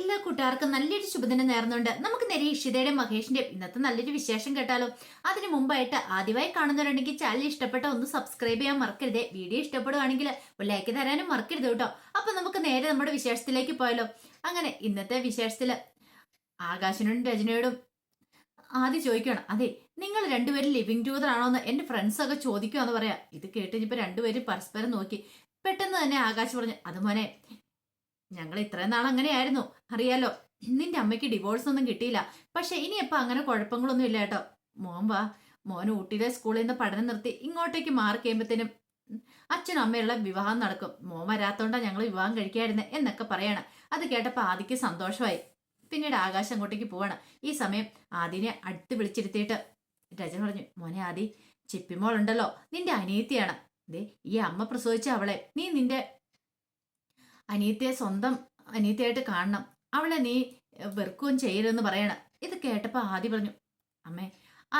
എല്ലാ കൂട്ടുകാർക്കും നല്ലൊരു ശുഭദിനം നേർന്നുണ്ട് നമുക്ക് നേരെ മഹേഷിന്റെ ഇന്നത്തെ നല്ലൊരു വിശേഷം കേട്ടാലോ. അതിനു മുമ്പായിട്ട് ആദ്യമായി കാണുന്നവരുണ്ടെങ്കിൽ ചാനൽ ഇഷ്ടപ്പെട്ട ഒന്ന് സബ്സ്ക്രൈബ് ചെയ്യാൻ മറക്കരുതേ. വീഡിയോ ഇഷ്ടപ്പെടുകയാണെങ്കിൽ ലൈക്ക് തരാനും മറക്കരുത് കേട്ടോ. അപ്പൊ നമുക്ക് നേരെ നമ്മുടെ വിശേഷത്തിലേക്ക് പോയാലോ. അങ്ങനെ ഇന്നത്തെ വിശേഷത്തിൽ ആകാശനോടും രജനയോടും ആദ്യം ചോദിക്കണം അതെ നിങ്ങൾ രണ്ടുപേരും ലിവിങ് ടൂതർ ആണോ എന്ന് എന്റെ ഫ്രണ്ട്സ് ഒക്കെ ചോദിക്കുമെന്ന് പറയാം. ഇത് കേട്ട് ഇനിയിപ്പോ രണ്ടുപേരും പരസ്പരം നോക്കി. പെട്ടെന്ന് തന്നെ ആകാശ് പറഞ്ഞു അത് മോനെ ഞങ്ങൾ ഇത്രയും നാൾ അങ്ങനെയായിരുന്നു. അറിയാലോ നിന്റെ അമ്മയ്ക്ക് ഡിവോഴ്സ് ഒന്നും കിട്ടിയില്ല. പക്ഷെ ഇനിയപ്പോ അങ്ങനെ കുഴപ്പങ്ങളൊന്നും ഇല്ല കേട്ടോ. മോൻ വാ. മോൻ ഊട്ടിയിലെ സ്കൂളിൽ നിന്ന് പഠനം നിർത്തി ഇങ്ങോട്ടേക്ക് മാറി കഴിയുമ്പത്തേനും അച്ഛനും അമ്മയുള്ള വിവാഹം നടക്കും. മോൻ വരാത്തോണ്ടാ ഞങ്ങൾ വിവാഹം കഴിക്കായിരുന്നെ എന്നൊക്കെ പറയാണ്. അത് കേട്ടപ്പോ ആദിക്ക് സന്തോഷമായി. പിന്നീട് ആകാശം അങ്ങോട്ടേക്ക് പോവാണ്. ഈ സമയം ആദിനെ അടുത്ത് വിളിച്ചിരുത്തിയിട്ട് രജ പറഞ്ഞു മോനെ ആദി ചിപ്പിമോൾ ഉണ്ടല്ലോ നിന്റെ അനിയത്തിയാണ്. ദേ ഈ അമ്മ പ്രസവിച്ച അവളെ. നീ നിന്റെ അനിയത്തിയെ സ്വന്തം അനിയത്തിയായിട്ട് കാണണം. അവളെ നീ വെറുക്കുകയും ചെയ്യരുതെന്ന് പറയണം. ഇത് കേട്ടപ്പോൾ ആദ്യ പറഞ്ഞു അമ്മേ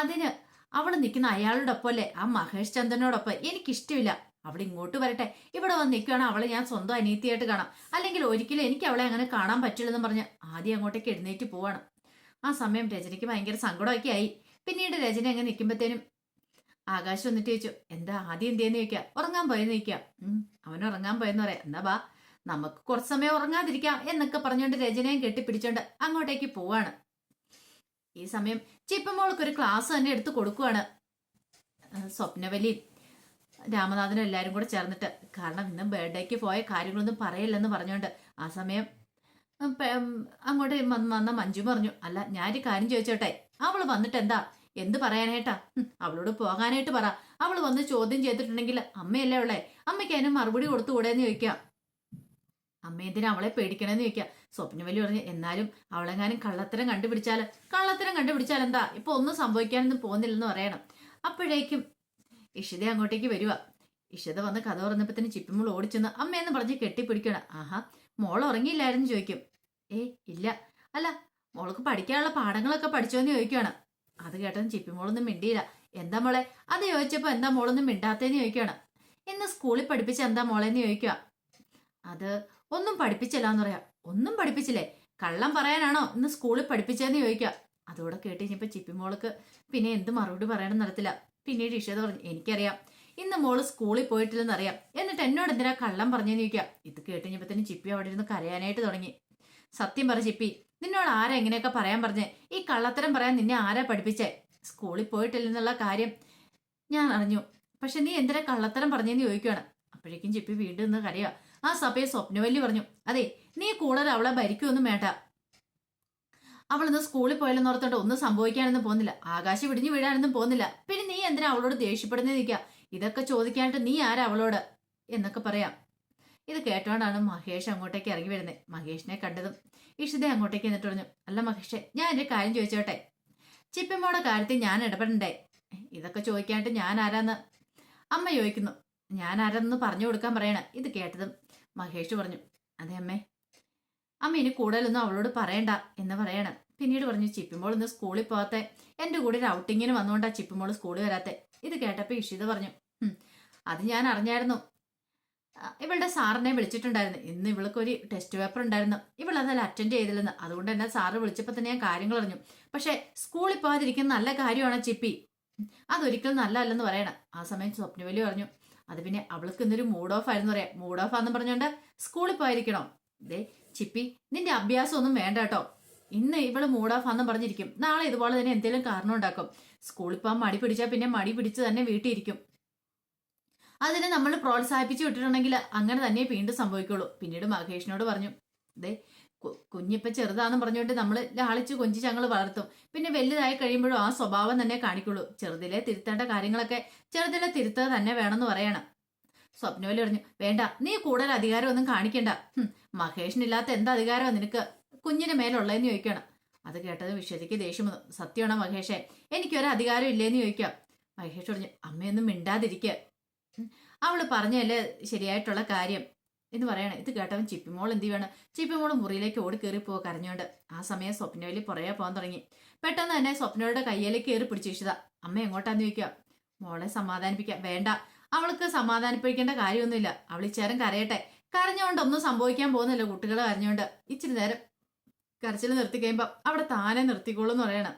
അതിന് അവൾ നിൽക്കുന്ന അയാളുടെ ഒപ്പമല്ലേ ആ മഹേഷ് ചന്ദ്രനോടൊപ്പം എനിക്കിഷ്ടമില്ല. അവൾ ഇങ്ങോട്ട് വരട്ടെ. ഇവിടെ വന്ന് നിൽക്കുകയാണ് അവളെ ഞാൻ സ്വന്തം അനിയത്തിയായിട്ട് കാണാം. അല്ലെങ്കിൽ ഒരിക്കലും എനിക്ക് അവളെ അങ്ങനെ കാണാൻ പറ്റില്ലെന്ന് പറഞ്ഞ് ആദ്യം അങ്ങോട്ടേക്ക് എഴുന്നേറ്റ് പോവാണ്. ആ സമയം രചനയ്ക്ക് ഭയങ്കര സങ്കടമൊക്കെ ആയി. പിന്നീട് രചന അങ്ങ് നിൽക്കുമ്പോഴത്തേനും ആകാശം വന്നിട്ട് ചോദിച്ചു എന്താ ആദ്യം എന്തേന്ന് ചോദിക്കുക ഉറങ്ങാൻ പോയെന്ന് ചോദിക്കുക അവൻ ഉറങ്ങാൻ പോയെന്ന് പറയാം. എന്നാ ബാ നമുക്ക് കുറച്ച് സമയം ഉറങ്ങാതിരിക്കാം എന്നൊക്കെ പറഞ്ഞുകൊണ്ട് രചനയും കെട്ടിപ്പിടിച്ചോണ്ട് അങ്ങോട്ടേക്ക് പോവാണ്. ഈ സമയം ചിപ്പമോൾക്ക് ഒരു ക്ലാസ് തന്നെ എടുത്ത് കൊടുക്കുവാണ്. സ്വപ്നവലി രാമനാഥനും എല്ലാവരും കൂടെ ചേർന്നിട്ട്. കാരണം ഇന്നും ബർത്ത്ഡേക്ക് പോയ കാര്യങ്ങളൊന്നും പറയില്ലെന്ന് പറഞ്ഞുകൊണ്ട് ആ സമയം അങ്ങോട്ട് വന്ന മഞ്ജു പറഞ്ഞു അല്ല ഞാനൊരു കാര്യം ചോദിച്ചോട്ടെ? അവൾ വന്നിട്ട് എന്താ എന്ത് പറയാനായിട്ടാ അവളോട് പോകാനായിട്ട് പറ. അവൾ വന്ന് ചോദ്യം ചെയ്തിട്ടുണ്ടെങ്കിൽ അമ്മയല്ലേ അവളെ അമ്മയ്ക്ക് അതിന് മറുപടി കൊടുത്തുകൂടെ എന്ന് ചോദിക്കാം. അമ്മ എന്തിനാ അവളെ പേടിക്കണമെന്ന് ചോദിക്കുക സ്വപ്നവലി പറഞ്ഞു എന്നാലും അവളെങ്ങാനും കള്ളത്തരം കണ്ടുപിടിച്ചാൽ കള്ളത്തരം കണ്ടുപിടിച്ചാൽ എന്താ? ഇപ്പൊ ഒന്നും സംഭവിക്കാനൊന്നും പോകുന്നില്ലെന്ന് പറയണം. അപ്പോഴേക്കും ഇഷിത അങ്ങോട്ടേക്ക് വരുക ഇഷിത വന്ന് കഥ തന്നെ ചിപ്പിമുൾ ഓടിച്ചെന്ന് അമ്മയെന്ന് പറഞ്ഞ് കെട്ടിപ്പിടിക്കണം. ആഹാ മോൾ ഉറങ്ങിയില്ലായിരുന്നു ചോദിക്കും. ഏ ഇല്ല. അല്ല മോൾക്ക് പഠിക്കാനുള്ള പാഠങ്ങളൊക്കെ പഠിച്ചോന്ന് ചോദിക്കുകയാണ് അത് കേട്ടതും ചിപ്പിമോളൊന്നും മിണ്ടിയില്ല. എന്താ മോളെ? അത് ചോദിച്ചപ്പോൾ എന്താ മോളൊന്നും മിണ്ടാത്തേന്ന് ചോദിക്കുകയാണ് ഇന്ന് സ്കൂളിൽ പഠിപ്പിച്ച എന്താ മോളെന്ന് ചോദിക്കുക അത് ഒന്നും പഠിപ്പിച്ചില്ല എന്ന് പറയാം. ഒന്നും പഠിപ്പിച്ചില്ലേ? കള്ളം പറയാനാണോ? ഇന്ന് സ്കൂളിൽ പഠിപ്പിച്ചതെന്ന് ചോദിക്കുക. അതോടെ കേട്ട് ചിപ്പി മോൾക്ക് പിന്നെ എന്ത് മറുപടി പറയണം നടത്തില്ല പിന്നീട് ഇഷത പറഞ്ഞു എനിക്കറിയാം. ഇന്ന് മോൾ സ്കൂളിൽ പോയിട്ടില്ലെന്ന് അറിയാം. എന്നിട്ട് എന്നോട് എന്തിനാ കള്ളം പറഞ്ഞെന്ന് ചോദിക്കാം ഇത് കേട്ട് തന്നെ ചിപ്പി അവിടെ ഇരുന്ന് കരയാനായിട്ട് തുടങ്ങി. സത്യം പറ ചിപ്പി നിന്നോട് ആരാ എങ്ങനെയൊക്കെ പറയാൻ പറഞ്ഞേ? ഈ കള്ളത്തരം പറയാൻ നിന്നെ ആരാ പഠിപ്പിച്ചേ? സ്കൂളിൽ പോയിട്ടില്ലെന്നുള്ള കാര്യം ഞാൻ അറിഞ്ഞു. പക്ഷെ നീ എന്തിനാ കള്ളത്തരം പറഞ്ഞെന്ന് ചോദിക്കുകയാണ് അപ്പോഴേക്കും ചിപ്പി വീണ്ടും നിന്ന് കരയുക ആ സഭയെ സ്വപ്നവല്ലി പറഞ്ഞു. അതെ നീ കൂടുതൽ അവളെ ഭരിക്കുമൊന്നും വേണ്ട. അവൾ ഇന്ന് സ്കൂളിൽ പോയാലെന്ന് ഓർത്തോണ്ട് ഒന്നും സംഭവിക്കാനൊന്നും പോകുന്നില്ല. ആകാശം വിടിഞ്ഞു വീഴാനൊന്നും പോകുന്നില്ല. പിന്നെ നീ എന്തിനാ അവളോട് ദേഷ്യപ്പെടുന്നേ നിൽക്കുക ഇതൊക്കെ ചോദിക്കാനായിട്ട് നീ ആരാ അവളോട്? എന്നൊക്കെ പറയാം. ഇത് കേട്ടോണ്ടാണ് മഹേഷ് അങ്ങോട്ടേക്ക് ഇറങ്ങി വരുന്നത് മഹേഷിനെ കണ്ടതും ഇഷിത അങ്ങോട്ടേക്ക് എന്നിട്ട് പറഞ്ഞു അല്ല മഹേഷെ ഞാൻ എന്റെ കാര്യം ചോദിച്ചോട്ടെ? ചിപ്പിമ്മോടെ കാര്യത്തിൽ ഞാൻ ഇടപെടണ്ടേ? ഇതൊക്കെ ചോദിക്കാനായിട്ട് ഞാൻ ആരാന്ന്? അമ്മ ചോദിക്കുന്നു ഞാൻ ആരാന്ന് പറഞ്ഞു കൊടുക്കാൻ പറയണേ? ഇത് കേട്ടതും മഹേഷ് പറഞ്ഞു അതെ അമ്മേ. അമ്മ ഇനി കൂടുതലൊന്നും അവളോട് പറയണ്ട എന്ന് പറയണം. പിന്നീട് പറഞ്ഞു ചിപ്പിമോൾ ഇന്ന് സ്കൂളിൽ പോകാത്തെ എന്റെ കൂടെ ഒരു ഔട്ടിങ്ങിന് വന്നുകൊണ്ടാ ചിപ്പിമോൾ സ്കൂളിൽ വരാത്തെ. ഇത് കേട്ടപ്പോൾ ഇഷിത പറഞ്ഞു അത് ഞാൻ അറിഞ്ഞായിരുന്നു. ഇവളുടെ സാറിനെ വിളിച്ചിട്ടുണ്ടായിരുന്നു. ഇന്ന് ഇവൾക്ക് ഒരു ടെസ്റ്റ് പേപ്പർ ഉണ്ടായിരുന്നു. ഇവൾ അതല്ല അറ്റൻഡ് ചെയ്തില്ലെന്ന്. അതുകൊണ്ട് തന്നെ സാറ് വിളിച്ചപ്പോൾ തന്നെ ഞാൻ കാര്യങ്ങൾ അറിഞ്ഞു. പക്ഷേ സ്കൂളിൽ പോകാതിരിക്കുന്ന നല്ല കാര്യമാണ് ചിപ്പി? അതൊരിക്കലും നല്ലതല്ലെന്ന് പറയണം. ആ സമയം സ്വപ്നവലി പറഞ്ഞു അത് പിന്നെ അവൾക്ക് ഇന്നൊരു മൂഡ് ഓഫ് ആയിരുന്നു പറയാം മൂഡ് ഓഫ് ആണെന്ന് പറഞ്ഞോണ്ട് സ്കൂളിൽ പോയിരിക്കണോ. ദേ ചിപ്പി നിന്റെ അഭ്യാസം ഒന്നും വേണ്ട കേട്ടോ. ഇന്ന് ഇവൾ മൂഡ് ഓഫ് ആണെന്ന് പറഞ്ഞിരിക്കും. നാളെ ഇതുപോലെ തന്നെ എന്തെങ്കിലും കാരണം ഉണ്ടാക്കും. സ്കൂളിൽ പോകാൻ മടി പിടിച്ചാൽ പിന്നെ മടി പിടിച്ച് തന്നെ വീട്ടിൽ ഇരിക്കും. അതിനെ നമ്മൾ പ്രോത്സാഹിപ്പിച്ചു വിട്ടിട്ടുണ്ടെങ്കിൽ അങ്ങനെ തന്നെ വീണ്ടും സംഭവിക്കുള്ളൂ. പിന്നീട് മഹേഷിനോട് പറഞ്ഞു. ദേ കു- കുഞ്ഞിപ്പ ചെറുതാന്ന് പറഞ്ഞുകൊണ്ട് നമ്മൾ ലാളിച്ച് കൊഞ്ചി ഞങ്ങൾ വളർത്തും. പിന്നെ വലുതായി കഴിയുമ്പോഴും ആ സ്വഭാവം തന്നെ കാണിക്കുള്ളൂ. ചെറുതിലെ തിരുത്തേണ്ട കാര്യങ്ങളൊക്കെ ചെറുതിലെ തിരുത്തുക തന്നെ വേണമെന്ന് പറയണം. സ്വപ്നോലി പറഞ്ഞു വേണ്ട നീ കൂടുതൽ അധികാരമൊന്നും കാണിക്കണ്ട. മഹേഷിനില്ലാത്ത എന്ത് അധികാരമാണ് നിനക്ക്? കുഞ്ഞിന് മേലുള്ളതെന്ന് ചോദിക്കണം. അത് കേട്ടത് വിശ്വതിക്ക് ദേഷ്യം വന്നു. സത്യമാണോ മഹേഷേ? എനിക്കൊരു അധികാരം ഇല്ലേന്ന് ചോദിക്കാം. മഹേഷ് പറഞ്ഞു അമ്മയൊന്നും മിണ്ടാതിരിക്കുക അവൾ പറഞ്ഞല്ലേ ശരിയായിട്ടുള്ള കാര്യം. എന്ന് പറയണം. ഇത് കേട്ടവൻ ചിപ്പിമോൾ എന്ത് ചെയ്യണം? ചിപ്പിമോൾ മുറിയിലേക്ക് ഓടി കയറി പോവുക കരഞ്ഞോണ്ട് ആ സമയം സ്വപ്നവലി പുറകെ പോകാൻ തുടങ്ങി. പെട്ടെന്ന് തന്നെ സ്വപ്നയുടെ കയ്യിലേക്ക് കയറി പിടിച്ചു ഇഷിത അമ്മ എങ്ങോട്ടാന്ന് ചോദിക്കുക? മോളെ സമാധാനിപ്പിക്കാം. വേണ്ട. അവൾക്ക് സമാധാനിപ്പിക്കേണ്ട കാര്യമൊന്നുമില്ല. അവൾ ഇച്ചേരം കരയട്ടെ. കരഞ്ഞുകൊണ്ട് ഒന്നും സംഭവിക്കാൻ പോകുന്നില്ല കുട്ടികൾ കരഞ്ഞുകൊണ്ട്. ഇച്ചിരി നേരം കരച്ചിൽ നിർത്തി കഴിയുമ്പോൾ അവിടെ താനെ നിർത്തിക്കോളൂ എന്ന് പറയണം.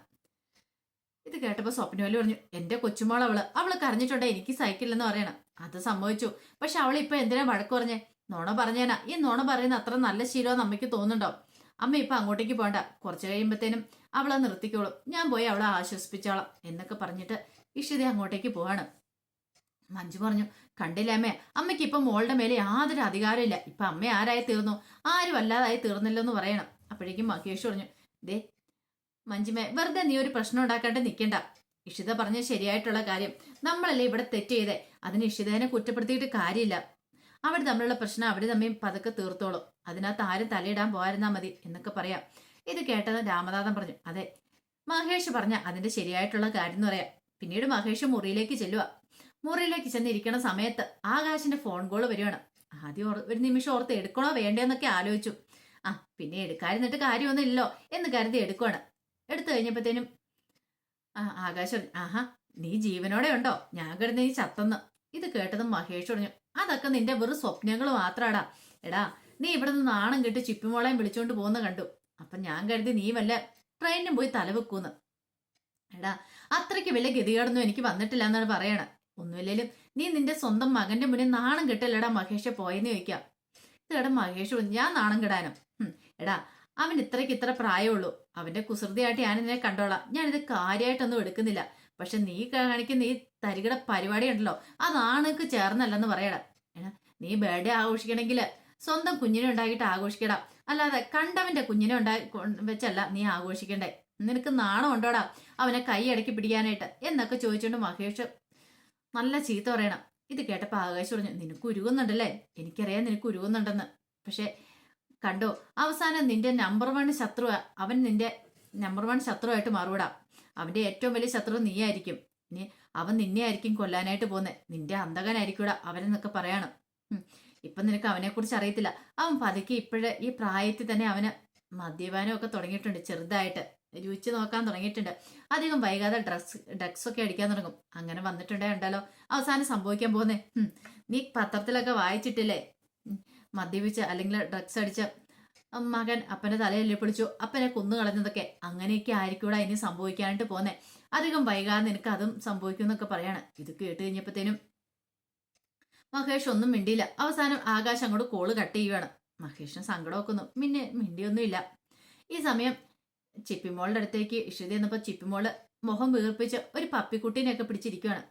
ഇത് കേട്ടപ്പോൾ സ്വപ്നവലി പറഞ്ഞു എന്റെ കൊച്ചുമോൾ അവൾ അവൾ കരഞ്ഞിട്ടുണ്ടെ എനിക്ക് സഹിക്കില്ലെന്ന് പറയണം. അത് സംഭവിച്ചു. പക്ഷെ അവൾ ഇപ്പൊ എന്തിനാ വഴക്ക് പറഞ്ഞേ? നുണ പറഞ്ഞേനാ. ഈ നുണ പറയുന്ന അത്ര നല്ല ശീലമെന്ന് അമ്മയ്ക്ക് തോന്നുന്നുണ്ടോ അമ്മ ഇപ്പൊ അങ്ങോട്ടേക്ക് പോണ്ട കുറച്ച് കഴിയുമ്പത്തേനും അവളെ നിർത്തിക്കോളും. ഞാൻ പോയി അവളെ ആശ്വസിപ്പിച്ചോളാം എന്നൊക്കെ പറഞ്ഞിട്ട് ഇഷിത അങ്ങോട്ടേക്ക് പോവാണ്. മഞ്ജു പറഞ്ഞു കണ്ടില്ല അമ്മേ അമ്മയ്ക്ക് ഇപ്പൊ മോളുടെ മേലെ യാതൊരു അധികാരമില്ല ഇപ്പൊ അമ്മ ആരായി തീർന്നു? ആരും അല്ലാതായി തീർന്നില്ലോ എന്ന് പറയണം. അപ്പോഴേക്കും മഹേഷ് പറഞ്ഞു ദേ മഞ്ജുമേ വെറുതെ നീ ഒരു പ്രശ്നം ഉണ്ടാക്കാണ്ട് നിൽക്കണ്ട ഇഷിത പറഞ്ഞ ശരിയായിട്ടുള്ള കാര്യം നമ്മളല്ലേ ഇവിടെ തെറ്റ് ചെയ്തേ. അതിന് ഇഷിതേനെ കുറ്റപ്പെടുത്തിയിട്ട് കാര്യമില്ല. അവർ തമ്മിലുള്ള പ്രശ്നം അവർ തമ്മിൽ പതുക്കെ തീർത്തോളും. അതിനകത്ത് ആരും തലയിടാൻ പോയിരുന്നാ മതി എന്നൊക്കെ പറയാം. ഇത് കേട്ടത് രാമനാഥൻ പറഞ്ഞു. അതെ. മഹേഷ് പറഞ്ഞ അതിന്റെ ശരിയായിട്ടുള്ള കാര്യം എന്ന് പറയാം. പിന്നീട് മഹേഷ് മുറിയിലേക്ക് ചെല്ലുക. മുറിയിലേക്ക് ചെന്നിരിക്കണ സമയത്ത് ആകാശിന്റെ ഫോൺ കോൾ വരികയാണ്. ആദ്യം ഒരു നിമിഷം ഓർത്ത് എടുക്കണോ വേണ്ടേന്നൊക്കെ ആലോചിച്ചു. ആ പിന്നെ എടുക്കാതിരുന്നിട്ട് കാര്യമൊന്നുമില്ലല്ലോ എന്ന് കരുതി എടുക്കുവാണ്. എടുത്തു കഴിഞ്ഞപ്പോഴത്തേനും ആ ആകാശം ആഹാ നീ ജീവനോടെ ഉണ്ടോ? ഞാൻ കിടന്ന് നീ ചത്തെന്ന്. ഇത് കേട്ടതും മഹേഷ് പറഞ്ഞു അതൊക്കെ നിന്റെ വെറും സ്വപ്നങ്ങൾ മാത്രാടാ. എടാ നീ ഇവിടെ നിന്ന് നാണം കെട്ട് ചിപ്പിമോളെയും വിളിച്ചോണ്ട് പോകുന്ന കണ്ടു. അപ്പൊ ഞാൻ കരുതി നീ വല്ല ട്രെയിനിനും പോയി തലവെക്കൂന്ന് എടാ അത്രയ്ക്ക് വലിയ ഗതികേടൊന്നും എനിക്ക് വന്നിട്ടില്ല എന്നാണ് പറയണേ. ഒന്നുമില്ലേലും നീ നിന്റെ സ്വന്തം മകന്റെ മുന്നിൽ നാണം കെട്ടല്ലടാ മഹേഷെ പോയെന്ന് ചോദിക്കാം. ഇതെടാ മഹേഷ് ഞാൻ നാണം കെടാനോ? എടാ അവൻ ഇത്രയ്ക്ക് ഇത്ര പ്രായമുള്ളൂ. അവന്റെ കുസൃതിയായിട്ട് ഞാൻ ഇതിനെ കണ്ടോളാം. ഞാനിത് കാര്യമായിട്ടൊന്നും എടുക്കുന്നില്ല. പക്ഷെ നീ കാണിക്കുന്ന ഈ തരികിട പരിപാടി ഉണ്ടല്ലോ അത് ആണുക്ക് ചേർന്നല്ലെന്ന് പറയടാ. നീ ബർത്ത്ഡേ ആഘോഷിക്കണമെങ്കിൽ സ്വന്തം കുഞ്ഞിനെ ഉണ്ടാക്കിയിട്ട് ആഘോഷിക്കടാ. അല്ലാതെ കണ്ടവന്റെ കുഞ്ഞിനെ ഉണ്ടായി വെച്ചല്ല നീ ആഘോഷിക്കണ്ടേ. നിനക്ക് നാണം ഉണ്ടോടാ അവനെ കൈ ഇടക്കി പിടിക്കാനായിട്ട്? എന്നൊക്കെ ചോദിച്ചുകൊണ്ട് മഹേഷ് നല്ല ചീത്ത പറയണം. ഇത് കേട്ടപ്പോൾ ആകാശ് പറഞ്ഞു നിനക്ക് ഉരുകുന്നുണ്ടല്ലേ? എനിക്കറിയാം നിനക്ക് ഉരുകുന്നുണ്ടെന്ന്. പക്ഷെ കണ്ടോ അവസാനം നിന്റെ നമ്പർ വൺ ശത്രു അവൻ നിന്റെ നമ്പർ വൺ ശത്രുവായിട്ട് മാറൂടാ. അവന്റെ ഏറ്റവും വലിയ ശത്രു നീയായിരിക്കും. അവൻ നിന്നെ ആയിരിക്കും കൊല്ലാനായിട്ട് പോകുന്നത് നിന്റെ അന്തകനായിരിക്കൂടാ അവനെന്നൊക്കെ പറയണം. ഇപ്പൊ നിനക്ക് അവനെ കുറിച്ച് അറിയത്തില്ല. അവൻ പതുക്കെ ഇപ്പോഴേ ഈ പ്രായത്തിൽ തന്നെ അവന് മദ്യപാനം ഒക്കെ തുടങ്ങിയിട്ടുണ്ട് ചെറുതായിട്ട്. രുചിച്ച് നോക്കാൻ തുടങ്ങിയിട്ടുണ്ട്. അധികം വൈകാതെ ഡ്രസ് ഡ്രഗ്സ് ഒക്കെ അടിക്കാൻ തുടങ്ങും. അങ്ങനെ വന്നിട്ടുണ്ടേ ഉണ്ടല്ലോ. അവസാനം സംഭവിക്കാൻ പോകുന്നേ നീ പത്രത്തിലൊക്കെ വായിച്ചിട്ടില്ലേ? മദ്യപിച്ച് അല്ലെങ്കിൽ ഡ്രഗ്സ് അടിച്ച മകൻ അപ്പന്റെ തലയല്ലേ പിടിച്ചു അപ്പനെ കുന്നു കളഞ്ഞതൊക്കെ അങ്ങനെയൊക്കെ ആയിരിക്കൂടാ ഇനി സംഭവിക്കാനായിട്ട് പോന്നേ. അധികം വൈകാതെ നിനക്ക് അതും സംഭവിക്കും എന്നൊക്കെ പറയാണ്. ഇത് കേട്ട് കഴിഞ്ഞപ്പോഴത്തേനും മഹേഷ് ഒന്നും മിണ്ടിയില്ല. അവസാനം ആകാശ് അങ്ങോട്ട് കോൾ കട്ട് ചെയ്യുവാണ്. മഹേഷിന് സങ്കടം വെക്കുന്നു പിന്നെ മിണ്ടിയൊന്നുമില്ല. ഈ സമയം ചിപ്പിമോളുടെ അടുത്തേക്ക് ഇഷിത എന്നപ്പോ ചിപ്പിമോൾ മുഖം വീർപ്പിച്ച് ഒരു പപ്പിക്കുട്ടീനെയൊക്കെ പിടിച്ചിരിക്കുകയാണ്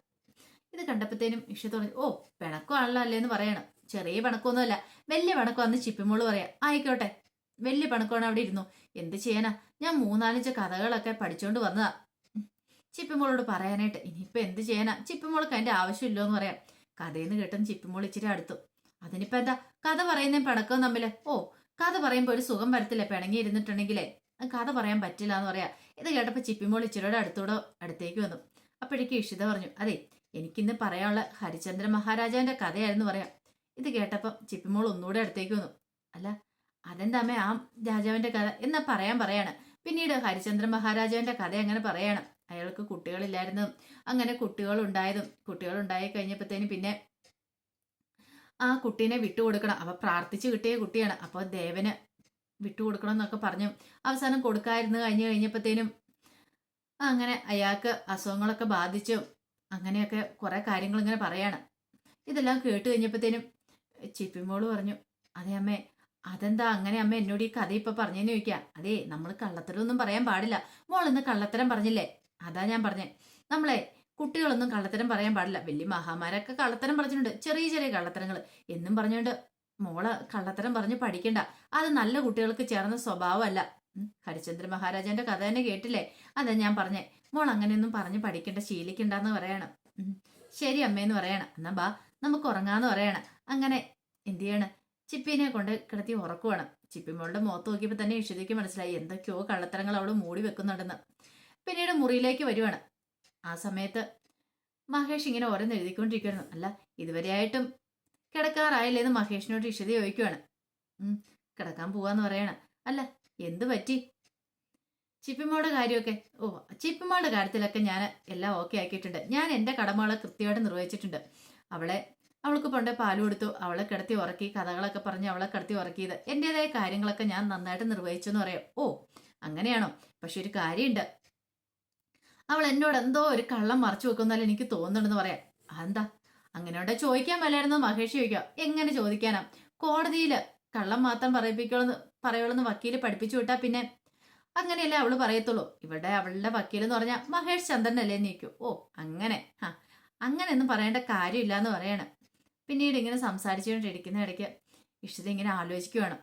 ഇത് കണ്ടപ്പോഴത്തേനും ഇഷ്ട തുടങ്ങി ഓ പിണക്കമാണല്ലോ അല്ലേ എന്ന് പറയണം. ചെറിയ പിണക്കമൊന്നുമല്ല. വലിയ പിണക്കമാണെന്ന് ചിപ്പിമോൾ പറയാം. ആയിക്കോട്ടെ. വലിയ പിണക്കമാണ് അവിടെ ഇരുന്നു. എന്ത് ചെയ്യാനാ? ഞാൻ മൂന്നാലഞ്ച് കഥകളൊക്കെ പഠിച്ചുകൊണ്ട് വന്നതാ. ചിപ്പിമോളോട് പറയാനായിട്ട് ഇനിയിപ്പോ എന്ത് ചെയ്യാനാ? ചിപ്പിമോൾക്ക് അതിന്റെ ആവശ്യമില്ലോ എന്ന് പറയാം. കഥയെന്ന് കേട്ടും ചിപ്പിമോൾ ഇച്ചിരി അടുത്തു. അതിനിപ്പോ എന്താ? കഥ പറയുന്ന പിണക്കവും തമ്മിൽ? ഓ കഥ പറയുമ്പോ ഒരു സുഖം വരത്തില്ല? പിണങ്ങി ഇരുന്നിട്ടുണ്ടെങ്കിലേ? കഥ പറയാൻ പറ്റില്ല എന്ന് പറയാ. ഇത് കേട്ടപ്പോ ചിപ്പിമോൾ ഇച്ചിരിയോട് അടുത്തൂടെ അടുത്തേക്ക് വന്നു. അപ്പോഴേക്ക് ഇഷിത പറഞ്ഞു അതെ എനിക്കിന്ന് പറയാനുള്ള ഹരിചന്ദ്ര മഹാരാജാവിന്റെ കഥയായിരുന്നു പറയാം. ഇത് കേട്ടപ്പം ചിപ്പിമോൾ ഒന്നുകൂടെ അടുത്തേക്ക് വന്നു. അല്ല അതെന്താമേ ആ രാജാവിന്റെ കഥ? എന്നാ പറയാൻ പറയാണ്. പിന്നീട് ഹരിചന്ദ്ര മഹാരാജാവിന്റെ കഥ അങ്ങനെ പറയാണ്. അയാൾക്ക് കുട്ടികളില്ലായിരുന്നു. അങ്ങനെ കുട്ടികൾ ഉണ്ടായി കഴിഞ്ഞപ്പോഴത്തേനും പിന്നെ ആ കുട്ടീനെ വിട്ടുകൊടുക്കണം. അവ പ്രാർത്ഥിച്ചു കിട്ടിയ കുട്ടിയാണ്. അപ്പോൾ ദേവന് വിട്ടുകൊടുക്കണം എന്നൊക്കെ പറഞ്ഞു. അവസാനം കൊടുക്കായിരുന്നു. കഴിഞ്ഞ് കഴിഞ്ഞപ്പോഴത്തേനും അങ്ങനെ അയാൾക്ക് അസുഖങ്ങളൊക്കെ ബാധിച്ചു. അങ്ങനെയൊക്കെ കുറെ കാര്യങ്ങൾ ഇങ്ങനെ പറയാണ്. ഇതെല്ലാം കേട്ട് കഴിഞ്ഞപ്പോഴത്തേനും ചിപ്പിമോൾ പറഞ്ഞു അതെ അമ്മേ അതെന്താ അങ്ങനെ അമ്മ എന്നോട് ഈ കഥ ഇപ്പൊ പറഞ്ഞെന്ന് ചോദിക്കാം അതേ നമ്മൾ കള്ളത്തരമൊന്നും പറയാൻ പാടില്ല. മോൾ ഇന്ന് കള്ളത്തരം പറഞ്ഞില്ലേ? അതാ ഞാൻ പറഞ്ഞേ. നമ്മളെ കുട്ടികളൊന്നും കള്ളത്തരം പറയാൻ പാടില്ല. വലിയ മഹാമാരൊക്കെ കള്ളത്തരം പറഞ്ഞിട്ടുണ്ട്. ചെറിയ ചെറിയ കള്ളത്തരങ്ങൾ എന്നും പറഞ്ഞുകൊണ്ട് മോൾ കള്ളത്തരം പറഞ്ഞ് പഠിക്കണ്ട. അത് നല്ല കുട്ടികൾക്ക് ചേർന്ന സ്വഭാവമല്ല. ഹരിചന്ദ്ര മഹാരാജാന്റെ കഥ തന്നെ കേട്ടില്ലേ? അതാ ഞാൻ പറഞ്ഞേ. മോൾ അങ്ങനെയൊന്നും പറഞ്ഞ് പഠിക്കണ്ട ശീലിക്കണ്ടെന്ന് പറയണം. ശരി അമ്മേന്ന് പറയണം. എന്നാ ബാ നമുക്ക് ഉറങ്ങാന്ന് പറയണം. അങ്ങനെ എന്ത് ചെയ്യണം? ചിപ്പിനെ കൊണ്ട് കിടത്തി ഉറക്കുവാണ്. ചിപ്പിമോളുടെ മുഖത്ത് നോക്കിയപ്പോൾ തന്നെ ഇഷിതയ്ക്ക് മനസ്സിലായി. എന്തൊക്കെയോ കള്ളത്തരങ്ങൾ അവൾ മൂടി വെക്കുന്നുണ്ടെന്ന്. പിന്നീട് മുറിയിലേക്ക് വരുവാണ്. ആ സമയത്ത് മഹേഷ് ഇങ്ങനെ ഓരോന്ന് എഴുതിക്കൊണ്ടിരിക്കുന്നു അല്ല ഇതുവരെയായിട്ടും കിടക്കാറായില്ലേന്ന് മഹേഷിനോട് ഇഷിത ചോദിക്കുവാണ്. കിടക്കാൻ പോവാന്ന് പറയണ. അല്ല എന്ത് പറ്റി? ചിപ്പിമോളുടെ കാര്യമൊക്കെ. ഓ ചിപ്പിമോളുടെ കാര്യത്തിലൊക്കെ ഞാൻ എല്ലാം ഓക്കെ ആക്കിയിട്ടുണ്ട്. ഞാൻ എന്റെ കടമകളെ കൃത്യമായിട്ട് നിർവഹിച്ചിട്ടുണ്ട്. അവളെ അവൾക്ക് പണ്ടേ പാൽ കൊടുത്തു അവളെ കിടത്തി ഉറക്കി കഥകളൊക്കെ പറഞ്ഞ് അവളെ കിടത്തി ഉറക്കിയത്. എന്റെതായ കാര്യങ്ങളൊക്കെ ഞാൻ നന്നായിട്ട് നിർവഹിച്ചു എന്ന് പറയാം. ഓ അങ്ങനെയാണോ? പക്ഷെ ഒരു കാര്യമുണ്ട്. അവൾ എന്നോട് എന്തോ ഒരു കള്ളം മറച്ചു വെക്കുന്നാലും എനിക്ക് തോന്നുന്നുണ്ടെന്ന് പറയാം. അതെന്താ? അങ്ങനെയോടെ ചോദിക്കാൻ മേലായിരുന്നു മഹേഷ് ചോദിക്കാം എങ്ങനെ ചോദിക്കാനാ? കോടതിയിൽ കള്ളം മാത്രം പറയിപ്പിക്കുള്ളൂ പറയുള്ളൂ വക്കീൽ പഠിപ്പിച്ചു വിട്ടാ പിന്നെ? അങ്ങനെയല്ലേ അവൾ പറയത്തുള്ളൂ. ഇവിടെ അവളുടെ വക്കീൽ എന്ന് പറഞ്ഞാൽ മഹേഷ് ചന്ദ്രനല്ലേ നീക്കൂ ഓ അങ്ങനെ. ആ അങ്ങനെയൊന്നും പറയേണ്ട കാര്യമില്ല എന്ന് പറയണം. പിന്നീട് ഇങ്ങനെ സംസാരിച്ചുകൊണ്ടിരിക്കുന്ന ഇടയ്ക്ക് ഇഷ്ടത ഇങ്ങനെ ആലോചിക്കുവാണ്.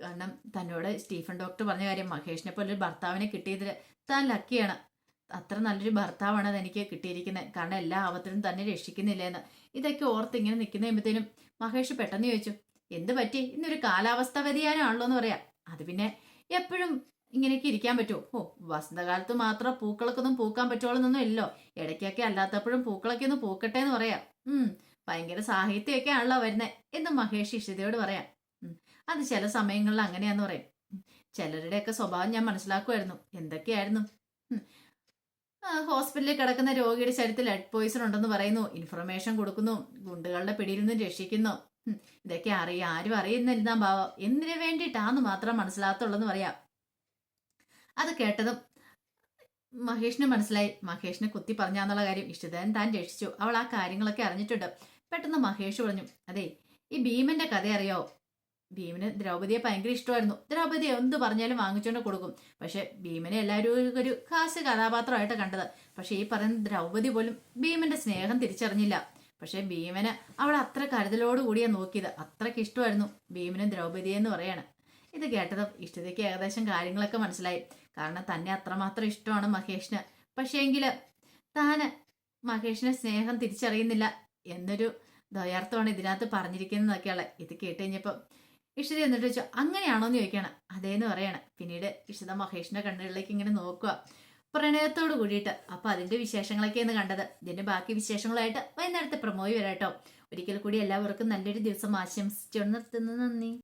കാരണം തന്നോട് സ്റ്റീഫൻ ഡോക്ടർ പറഞ്ഞ കാര്യം മഹേഷിനെ പോലെ ഒരു ഭർത്താവിനെ കിട്ടിയതിൽ താൻ ലക്കിയാണ് അത്ര നല്ലൊരു ഭർത്താവാണ് അത് എനിക്ക് കിട്ടിയിരിക്കുന്നത് കാരണം എല്ലാ ആപത്തിനും തന്നെ രക്ഷിക്കുന്നില്ലെന്ന്. ഇതൊക്കെ ഓർത്ത് ഇങ്ങനെ നിൽക്കുന്ന കഴിയുമ്പത്തേനും മഹേഷ് പെട്ടെന്ന് ചോദിച്ചു എന്ത് പറ്റി? ഇന്നൊരു കാലാവസ്ഥ വ്യതിയാനമാണല്ലോ എന്ന് പറയാം. അത് പിന്നെ എപ്പോഴും ഇങ്ങനെയൊക്കെ ഇരിക്കാൻ പറ്റുമോ ഓ വസന്തകാലത്ത് മാത്രം പൂക്കളൊക്കെ ഒന്നും പൂക്കാൻ പറ്റുള്ളൂന്നൊന്നും ഇല്ലല്ലോ. ഇടയ്ക്കൊക്കെ അല്ലാത്തപ്പോഴും പൂക്കളൊക്കെ ഒന്ന് പൂക്കട്ടെ എന്ന് പറയാം. ഉം ഭയങ്കര സാഹിത്യമൊക്കെ ആണല്ലോ വരുന്നത് എന്ന് മഹേഷ് ഇഷിതയോട് പറയാം. അത് ചില സമയങ്ങളിൽ അങ്ങനെയാന്ന് പറയും. ചിലരുടെയൊക്കെ സ്വഭാവം ഞാൻ മനസ്സിലാക്കുമായിരുന്നു എന്തൊക്കെയായിരുന്നു? ഹോസ്പിറ്റലിൽ കിടക്കുന്ന രോഗിയുടെ ശരീരത്തിൽ ലെഡ് പോയിസൺ ഉണ്ടെന്ന് പറയുന്നു. ഇൻഫർമേഷൻ കൊടുക്കുന്നു. ഗുണ്ടുകളുടെ പിടിയിൽ നിന്നും രക്ഷിക്കുന്നു. ഇതൊക്കെ അറിയാം ആരും അറിയുന്നില്ല ഭാവം എന്തിനു വേണ്ടിയിട്ടാന്ന് മാത്രം മനസ്സിലാകത്തുള്ളെന്ന് പറയാം. അത് കേട്ടതും മഹേഷിന് മനസ്സിലായി. മഹേഷിനെ കുത്തി പറഞ്ഞാന്നുള്ള കാര്യം ഇഷ്ടതൻ താൻ രക്ഷിച്ചു. അവൾ ആ കാര്യങ്ങളൊക്കെ അറിഞ്ഞിട്ടുണ്ട്. പെട്ടെന്ന് മഹേഷ് പറഞ്ഞു അതെ ഈ ഭീമന്റെ കഥ അറിയോ? ഭീമന് ദ്രൗപതിയെ ഭയങ്കര ഇഷ്ടമായിരുന്നു. ദ്രൗപദി എന്ത് പറഞ്ഞാലും വാങ്ങിച്ചുകൊണ്ട് കൊടുക്കും. പക്ഷെ ഭീമനെ എല്ലാവരും ഒരു- ഹാസ്യ കഥാപാത്രമായിട്ട് കണ്ടത്. പക്ഷെ ഈ പറയുന്ന ദ്രൗപതി പോലും ഭീമന്റെ സ്നേഹം തിരിച്ചറിഞ്ഞില്ല. പക്ഷെ ഭീമന് അവൾ അത്ര കരുതലോട് കൂടിയാ നോക്കിയത്. അത്രയ്ക്ക് ഇഷ്ടമായിരുന്നു ഭീമനും ദ്രൗപതിയെന്ന് പറയാണ്. ഇത് കേട്ടത് ഇഷ്ടതയ്ക്ക് ഏകദേശം കാര്യങ്ങളൊക്കെ മനസ്സിലായി. കാരണം തന്നെ അത്രമാത്രം ഇഷ്ടമാണ് മഹേഷിന്. പക്ഷേ എങ്കിൽ താന് മഹേഷിനെ സ്നേഹം തിരിച്ചറിയുന്നില്ല എന്നൊരു ദ്വയാർത്ഥമാണ് ഇതിനകത്ത് പറഞ്ഞിരിക്കുന്നതൊക്കെയുള്ള ഇത് കേട്ട് കഴിഞ്ഞപ്പോൾ ഇഷിത എന്നിട്ട് വെച്ചു അങ്ങനെയാണോ എന്ന് ചോദിക്കണം. അതേന്ന് പറയണം. പിന്നീട് ഇഷിത മഹേഷിന്റെ കണ്ണുകളിലേക്ക് ഇങ്ങനെ നോക്കുക പ്രണയത്തോട് കൂടിയിട്ട്. അപ്പൊ അതിന്റെ വിശേഷങ്ങളൊക്കെയാണ് കണ്ടത്. ഇതിന്റെ ബാക്കി വിശേഷങ്ങളായിട്ട് വൈകുന്നേരത്തെ പ്രമോയി വരാട്ടോ. ഒരിക്കൽ കൂടി എല്ലാവർക്കും നല്ലൊരു ദിവസം ആശംസിച്ചു നിർത്തുന്നു. നന്ദി.